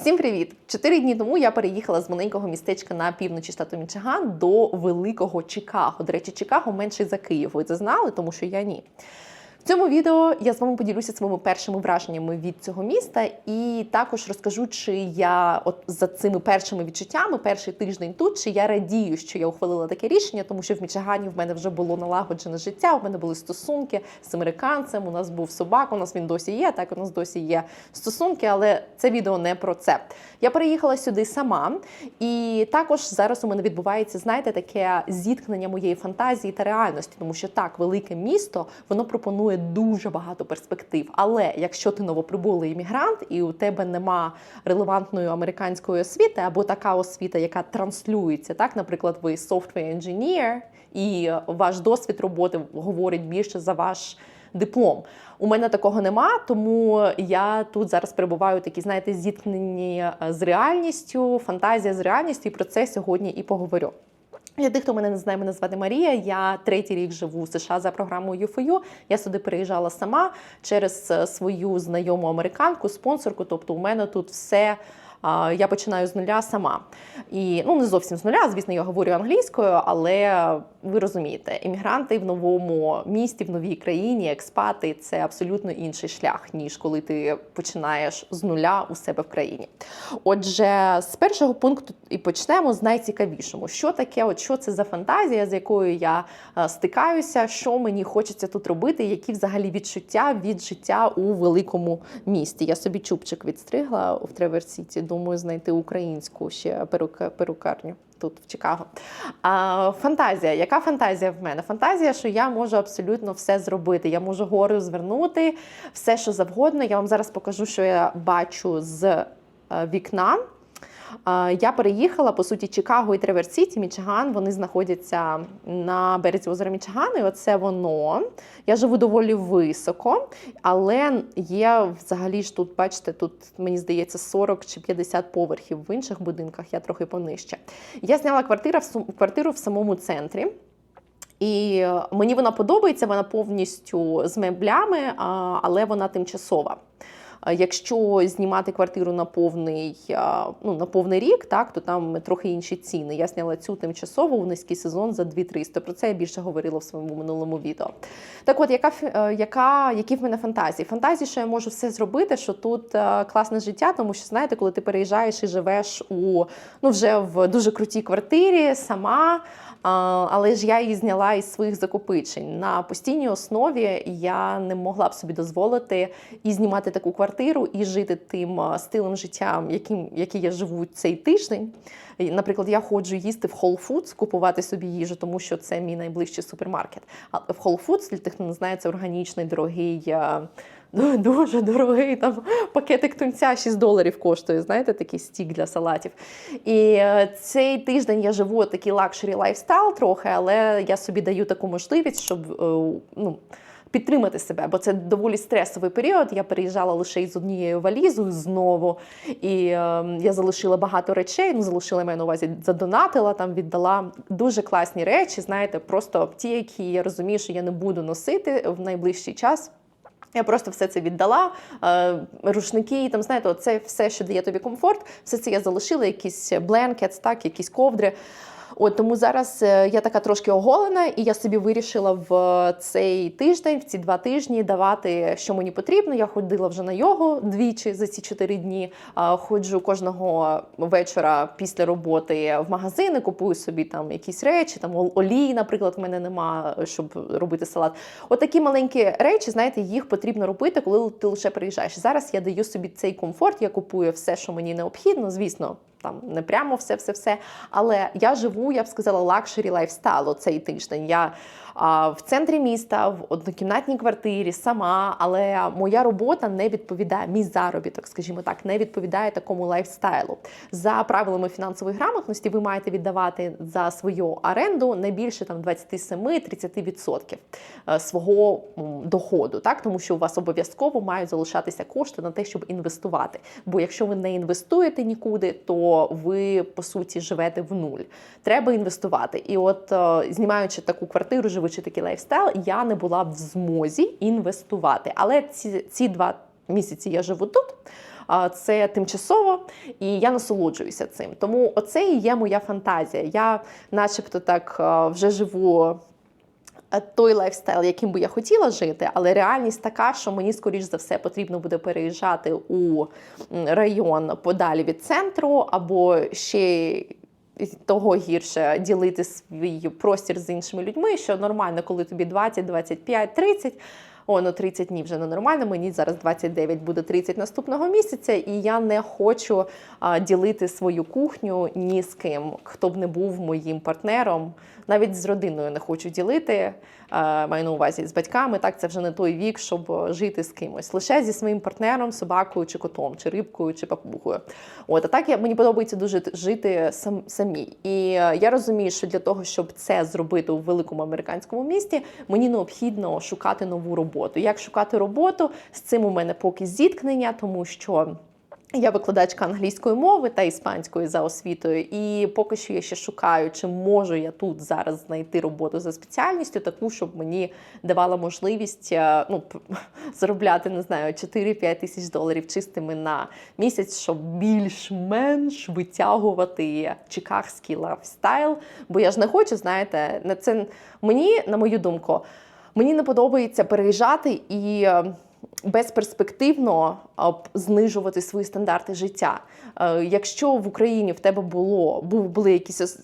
Всім привіт! Чотири дні тому я переїхала з маленького містечка на півночі штату Мічиган до великого Чикаго. До речі, Чикаго менший за Київ. Ви це знали, тому що я ні. Цьому відео я з вами поділюся своїми першими враженнями від цього міста, і також розкажу, чи я от за цими першими відчуттями, перший тиждень тут, чи я радію, що я ухвалила таке рішення, тому що в Мічигані в мене вже було налагоджене життя. У мене були стосунки з американцем. У нас був собак, у нас він досі є. Так у нас досі є стосунки, але це відео не про це. Я переїхала сюди сама, і також зараз у мене відбувається, знаєте, таке зіткнення моєї фантазії та реальності, тому що так, велике місто воно пропонує дуже багато перспектив. Але якщо ти новоприбулий іммігрант і у тебе нема релевантної американської освіти, або така освіта, яка транслюється, так, наприклад, ви software engineer, і ваш досвід роботи говорить більше за ваш диплом. У мене такого нема, тому я тут зараз перебуваю такі, знаєте, зіткнені е, з реальністю, фантазія з реальністю, і про це сьогодні і поговорю. Для тих, хто мене не знає, мене звати Марія. Я третій рік живу в США за програмою UFU. Я сюди приїжджала сама через е, свою знайому американку, спонсорку. Тобто, у мене тут все. Я починаю з нуля сама. І ну не зовсім з нуля, звісно, я говорю англійською, але ви розумієте, іммігранти в новому місті, в новій країні, експати це абсолютно інший шлях, ніж коли ти починаєш з нуля у себе в країні. Отже, з першого пункту і почнемо з найцікавішого. Що таке, от що це за фантазія, з якою я е, стикаюся, що мені хочеться тут робити, які взагалі відчуття від життя у великому місті. Я собі чубчик відстригла в Треверсіті. Думаю, знайти українську ще перука, перукарню. Тут в Чикаго. А, Фантазія. Яка фантазія в мене? Фантазія, що я можу абсолютно все зробити. Я можу гору звернути, все, що завгодно. Я вам зараз покажу, що я бачу з е, вікна. Я переїхала по суті Чикаго і Треверс-Сіті, Мічиган. Вони знаходяться на березі озера Мічиган, і оце воно. Я живу доволі високо, але є взагалі ж тут, бачите, тут мені здається 40 чи 50 поверхів в інших будинках. Я трохи понижче. Я зняла квартиру в квартиру в самому центрі. І е, мені вона подобається, вона повністю з меблями, але вона тимчасова. Якщо знімати квартиру на повний, ну, на повний рік, так, то там трохи інші ціни. Я зняла цю тимчасову у низький сезон за 2300. Про це я більше говорила в своєму минулому відео. Так от, яка, е, яка, які в мене фантазії? Фантазії, що я можу все зробити, що тут е, класне життя, тому що знаєте, коли ти переїжджаєш і живеш у ну, вже в дуже крутій квартирі сама. Але ж я її зняла із своїх закопичень. На постійній основі я не могла б собі дозволити і знімати таку квартиру, і жити тим стилем життя, яким який я живу цей тиждень. Наприклад, я ходжу їсти в Whole Foods, купувати собі їжу, тому що це мій найближчий супермаркет. А в Whole Foods, для тих, хто не знає, це органічний, дорогий. Ну, дуже дорогий там пакетик тунця 6 доларів коштує. Знаєте, такий стік для салатів. І е, цей тиждень я живу такий лакшері лайфстайл трохи, але я собі даю таку можливість, щоб е, ну. Підтримати себе, бо це доволі стресовий період. Я переїжджала лише із однією валізою знову, і е, я залишила багато речей. Ну, залишила маю на увазі, задонатила там, віддала дуже класні речі. Знаєте, просто ті, які я розумію, що я не буду носити в найближчий час. Я просто все це віддала. Е, рушники, там знаєте, це все, що дає тобі комфорт, все це я залишила, якісь бленкетс, так, якісь ковдри. От тому зараз е, я така трошки оголена, і я собі вирішила в цей тиждень, в ці два тижні давати, що мені потрібно. Я ходила вже на йогу двічі за ці чотири дні. Ходжу кожного вечора після роботи в магазини, купую собі там якісь речі, там олії, наприклад, в мене нема, щоб робити салат. От такі маленькі речі, знаєте, їх потрібно робити, коли ти лише приїжджаєш. Зараз я даю собі цей комфорт, я купую все, що мені необхідно, звісно. Там не прямо все, все, все. Але я живу, я б сказала, лакшері лайфстайлу цей тиждень. Я в центрі міста, в однокімнатній квартирі, сама, але моя робота не відповідає, мій заробіток, скажімо так, не відповідає такому лайфстайлу. За правилами фінансової грамотності, ви маєте віддавати за свою оренду не більше там 27-30% е, свого доходу, так тому що у вас обов'язково мають залишатися кошти на те, щоб інвестувати. Бо якщо ви не інвестуєте нікуди, то ви по суті живете в нуль. Треба інвестувати. І от е, знімаючи таку квартиру, живучи такий лайфстайл, я не була в змозі інвестувати. Але ці, ці два місяці я живу тут. Це тимчасово, і я насолоджуюся цим. Тому оце і є моя фантазія. Я, начебто, так вже живу той лайфстайл, яким би я хотіла жити, але реальність така, що мені, скоріш за все, потрібно буде переїжджати у район подалі від центру, або ще того гірше ділити свій простір з іншими людьми, що нормально, коли тобі 20, 25, 30. О, ну 30 днів вже не нормально. Мені зараз 29, буде 30 наступного місяця, і я не хочу а, ділити свою кухню ні з ким, хто б не був моїм партнером. Навіть з родиною не хочу ділити. А, маю на увазі з батьками. Так, це вже не той вік, щоб жити з кимось. Лише зі своїм партнером, собакою чи котом, чи рибкою, чи папугою. От а так я мені подобається дуже жити сам самій. І е, я розумію, що для того, щоб це зробити у великому американському місті, мені необхідно шукати нову роботу. Як шукати роботу? З цим у мене поки зіткнення, тому що. Я викладачка англійської мови та іспанської за освітою, і поки що я ще шукаю, чи можу я тут зараз знайти роботу за спеціальністю, таку, щоб мені давала можливість е, ну, заробляти, не знаю, 4-5 тисяч доларів чистими на місяць, щоб більш-менш витягувати чикагський лайфстайл. Бо я ж не хочу, знаєте, на це мені, на мою думку, мені не подобається переїжджати і. е, безперспективно знижувати свої стандарти життя. Е, Якщо в Україні в тебе було були якісь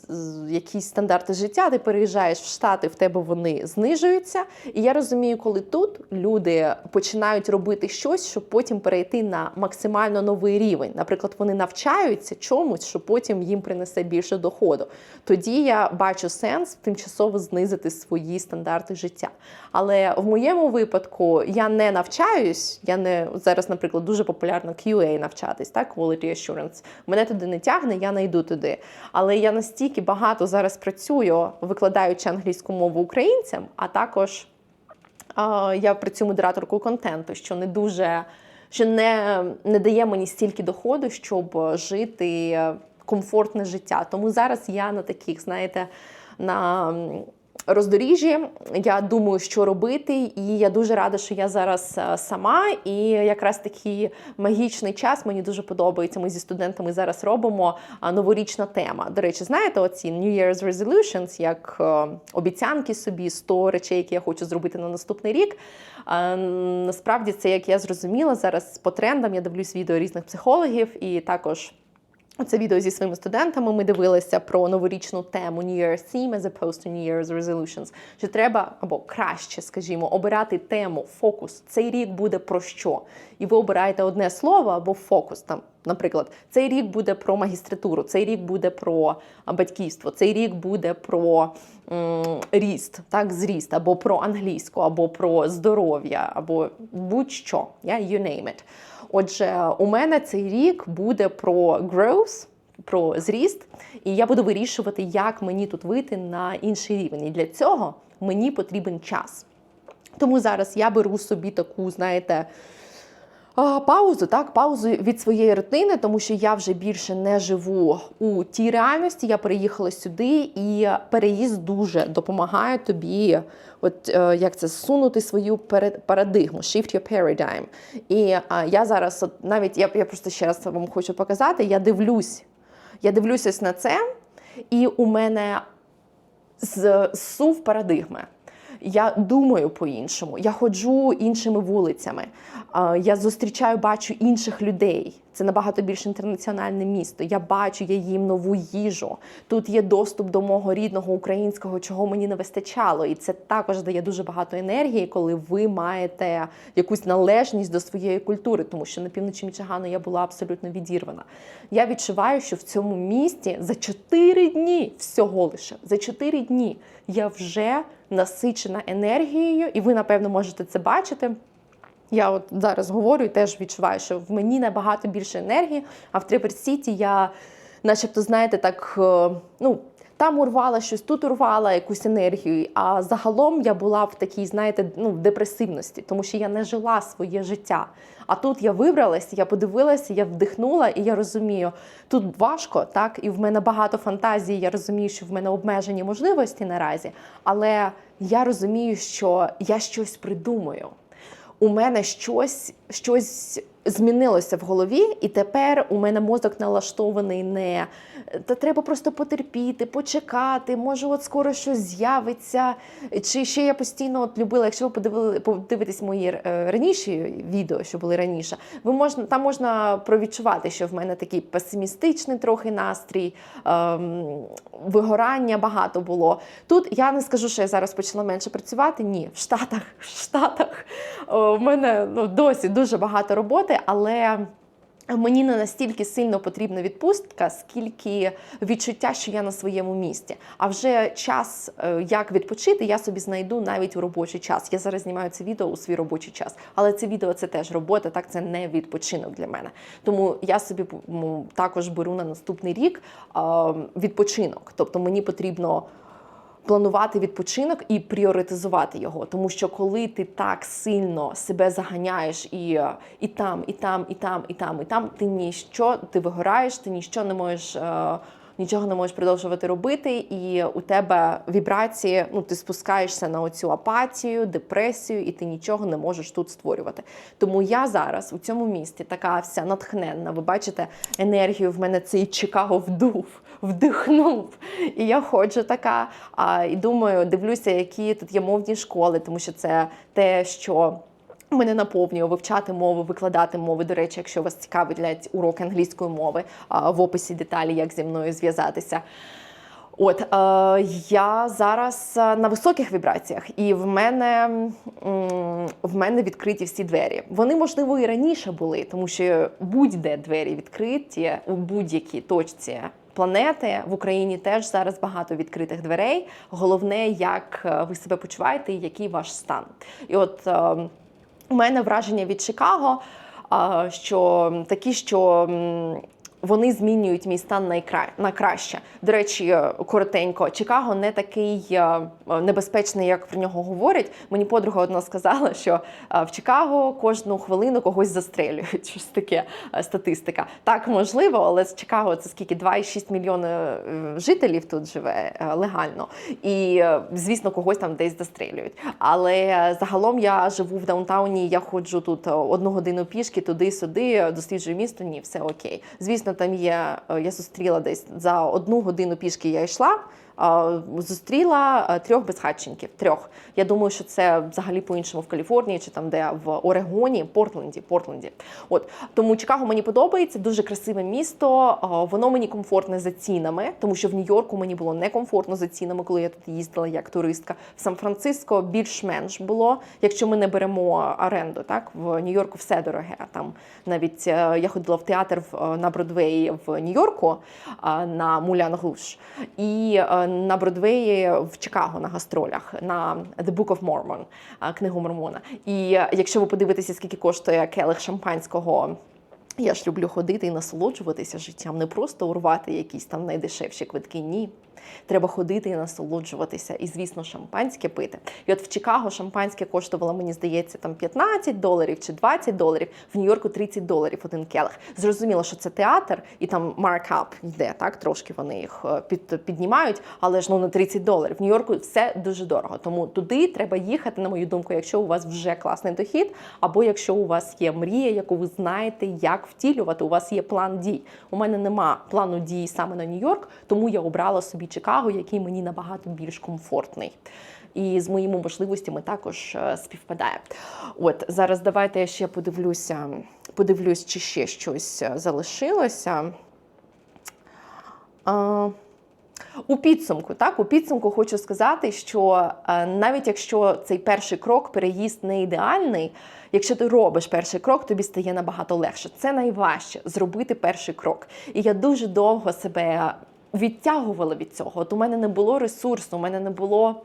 якісь стандарти життя, ти переїжджаєш в Штати, в тебе вони знижуються. І я розумію, коли тут люди починають робити щось, щоб потім перейти на максимально новий рівень. Наприклад, вони навчаються чомусь, що потім їм принесе більше доходу. Тоді я бачу сенс тимчасово знизити свої стандарти життя. Але в моєму випадку я не навчаюсь. Я не зараз, наприклад, дуже популярно QA навчатись, так Quality Assurance. Мене туди не тягне, я не йду туди. Але я настільки багато зараз працюю, викладаючи англійську мову українцям, а також а, я працюю модераторкою контенту, що не дуже що не, не дає мені стільки доходу, щоб жити комфортне життя. Тому зараз я на таких, знаєте, на роздоріжжі. Я думаю, що робити, і я дуже рада, що я зараз е, сама. І якраз такий магічний час мені дуже подобається. Ми зі студентами зараз робимо новорічна тема. До речі, знаєте, оці New Year's Resolutions, як е, обіцянки собі, 100 речей, які я хочу зробити на наступний рік. Насправді, це як я зрозуміла зараз по трендам. Я дивлюсь відео різних психологів і також. Це відео зі своїми студентами ми дивилися про новорічну тему New Year's Theme as opposed to New Year's Resolutions. Що треба або краще, скажімо, обирати тему, фокус. Цей рік буде про що? І ви обираєте одне слово або фокус. Там, наприклад, цей рік буде про магістратуру, цей рік буде про батьківство, цей рік буде про м, ріст, так, зріст, або про англійську, або про здоров'я, або будь-що. Yeah, you name it. Отже, у мене цей рік буде про growth, про зріст, і я буду вирішувати, як мені тут вийти на інший рівень. І для цього мені потрібен час. Тому зараз я беру собі таку, знаєте, Паузу, так, паузу від своєї рутини, тому що я вже більше не живу у тій реальності. Я переїхала сюди, і переїзд дуже допомагає тобі, от е, як це сунути свою парадигму, shift your paradigm. І а, я зараз, от, навіть я, я просто ще раз вам хочу показати, я дивлюсь, я дивлюсь ось на це, і у мене з- зсув парадигми. Я думаю по-іншому, я ходжу іншими вулицями. Я зустрічаю, бачу інших людей. Це набагато більш інтернаціональне місто. Я бачу, я їм нову їжу. Тут є доступ до мого рідного українського, чого мені не вистачало. І це також дає дуже багато енергії, коли ви маєте якусь належність до своєї культури, тому що на півночі Мічигану я була абсолютно відірвана. Я відчуваю, що в цьому місті за 4 дні всього лише за 4 дні я вже насичена енергією, і ви, напевно, можете це бачити. Я от зараз говорю і теж відчуваю, що в мені набагато більше енергії, а в Тревер Сіті я, начебто, знаєте, так, е, ну. Там урвала щось, тут урвала якусь енергію. А загалом я була в такій, знаєте, ну, в депресивності, тому що я не жила своє життя. А тут я вибралася, я подивилася, я вдихнула, і я розумію, тут важко, так, і в мене багато фантазій. Я розумію, що в мене обмежені можливості наразі, але я розумію, що я щось придумаю. У мене щось, щось змінилося в голові, і тепер у мене мозок налаштований не та треба просто потерпіти, почекати. Може, от скоро щось з'явиться. Чи ще я постійно от любила, якщо ви подивили подивитесь мої е, раніші відео, що були раніше, ви можна там можна провідчувати, що в мене такий песимістичний трохи настрій, ем, вигорання багато було. Тут я не скажу, що я зараз почала менше працювати. Ні, в Штатах, в Штатах о, в мене ну, досі дуже багато роботи, але. Мені не настільки сильно потрібна відпустка, скільки відчуття, що я на своєму місці. А вже час, е, як відпочити, я собі знайду навіть у робочий час. Я зараз знімаю це відео у свій робочий час, але це відео це теж робота, так це не відпочинок для мене. Тому я собі також беру на наступний рік відпочинок. Тобто мені потрібно планувати відпочинок і пріоритизувати його. Тому що коли ти так сильно себе заганяєш і, і там, і там, і там, і там, і там, ти ніщо, ти вигораєш, ти ніщо не можеш. Нічого не можеш продовжувати робити, і у тебе вібрації, ну ти спускаєшся на оцю апатію, депресію, і ти нічого не можеш тут створювати. Тому я зараз у цьому місті така вся натхненна. Ви бачите, енергію в мене цей Чикаго вдув, вдихнув. І я ходжу така. А, і думаю, дивлюся, які тут є мовні школи, тому що це те, що. Мене наповнює вивчати мови, викладати мови. До речі, якщо вас цікавлять уроки англійської мови, в описі деталі, як зі мною зв'язатися. От е, я зараз на високих вібраціях, і в мене в мене відкриті всі двері. Вони можливо і раніше були, тому що будь-де двері відкриті у будь-якій точці. Планети в Україні теж зараз багато відкритих дверей. Головне, як е, ви себе почуваєте і який ваш стан. І от е, у мене враження від Чикаго, що такі, що вони змінюють мій стан на, на краще. До речі, е, коротенько, Чикаго не такий е, небезпечний, як про нього говорять. Мені подруга одна сказала, що е, в Чикаго кожну хвилину когось застрелюють. Щось таке е, статистика. Так можливо, але з Чикаго це скільки 2,6 мільйони е, жителів тут живе е, легально. І е, звісно, когось там десь застрелюють. Але е, загалом я живу в даунтауні. Я ходжу тут е, одну годину пішки, туди-сюди, е, досліджую місто. Ні, все окей. Звісно, там є. е, Я зустріла десь за одну годину пішки. Я йшла. Зустріла е, трьох безхатченків. Трьох. Я думаю, що це взагалі по-іншому в Каліфорнії чи там, де в Орегоні, Портленді. Портленді. От тому Чикаго мені подобається, дуже красиве місто. Воно мені комфортне за цінами, тому що в Нью-Йорку мені було некомфортно за цінами, коли я тут їздила як туристка. В Сан-Франциско більш-менш було, якщо ми не беремо оренду. Так в Нью-Йорку все дороге. Там навіть е, я ходила в театр е, на Бродвеї в Нью-Йорку на Мулян Руш і на Бродвеї в Чикаго на гастролях на The Book of Mormon, е, книгу Мормона. І е, якщо ви подивитеся, скільки коштує келих шампанського. Я ж люблю ходити і насолоджуватися життям, не просто урвати якісь там найдешевші квитки. Ні. Треба ходити і насолоджуватися, і, звісно, шампанське пити. І от в Чикаго шампанське коштувало, мені здається, там 15 доларів чи 20 доларів, в Нью-Йорку 30 доларів один келих. Зрозуміло, що це театр, і там маркап йде, так трошки вони їх е, під, піднімають, але ж ну на 30 доларів. В Нью-Йорку все дуже дорого. Тому туди треба їхати, на мою думку, якщо у вас вже класний дохід, або якщо у вас є мрія, яку ви знаєте, як втілювати. У вас є план дій. У мене нема плану дій саме на Нью-Йорк, тому я обрала собі Чикаго, який мені набагато більш комфортний. І з моїми можливостями також е, співпадає. От зараз давайте я ще подивлюся, подивлюсь, чи ще щось е, залишилося. А, у підсумку, так, у підсумку хочу сказати, що е, навіть якщо цей перший крок, переїзд не ідеальний, якщо ти робиш перший крок, тобі стає набагато легше. Це найважче зробити перший крок. І я дуже довго себе відтягувала від цього. От у мене не було ресурсу, у мене не було.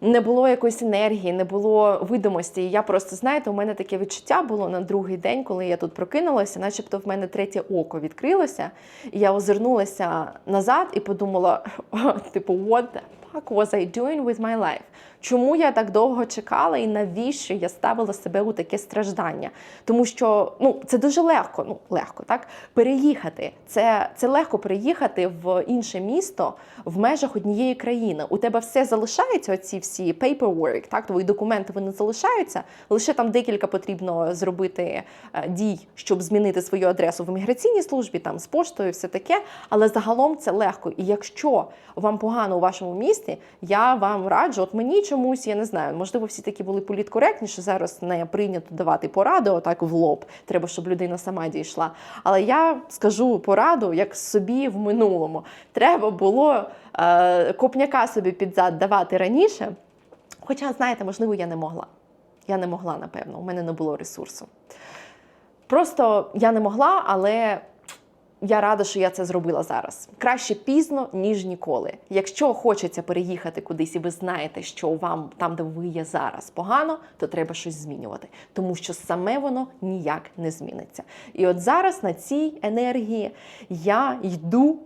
Не було якоїсь енергії, не було видимості. І я просто, знаєте, у мене таке відчуття було на другий день, коли я тут прокинулася, начебто в мене третє око відкрилося. І я озирнулася назад і подумала: типу, what the fuck was I doing with my life? Чому я так довго чекала і навіщо я ставила себе у таке страждання? Тому що ну це дуже легко, ну легко, так переїхати. Це, це легко переїхати в інше місто в межах однієї країни. У тебе все залишається, оці всі paperwork, так твої документи вони залишаються. Лише там декілька потрібно зробити е, дій, щоб змінити свою адресу в імміграційній службі, там з поштою, все таке. Але загалом це легко. І якщо вам погано у вашому місті, я вам раджу, от мені чомусь, я не знаю, можливо, всі такі були політкоректні, що зараз не прийнято давати поради отак в лоб. Треба, щоб людина сама дійшла. Але я скажу пораду, як собі в минулому. Треба було е, копняка собі під зад давати раніше. Хоча, знаєте, можливо, я не могла. Я не могла, напевно, у мене не було ресурсу. Просто я не могла, але я рада, що я це зробила зараз. Краще пізно, ніж ніколи. Якщо хочеться переїхати кудись, і ви знаєте, що вам там, де ви є зараз, погано, то треба щось змінювати, тому що саме воно ніяк не зміниться. І от зараз на цій енергії я йду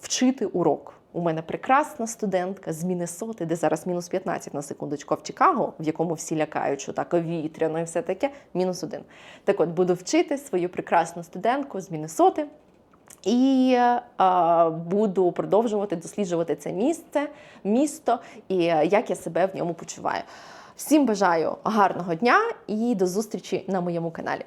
вчити урок. У мене прекрасна студентка з Міннесоти, де зараз мінус 15 на секундочку, а в Чикаго, в якому всі лякають, що так вітряно і все таке, мінус один. Так от буду вчити свою прекрасну студентку з Міннесоти. І е, буду продовжувати досліджувати це місце, місто і е, як я себе в ньому почуваю. Всім бажаю гарного дня і до зустрічі на моєму каналі.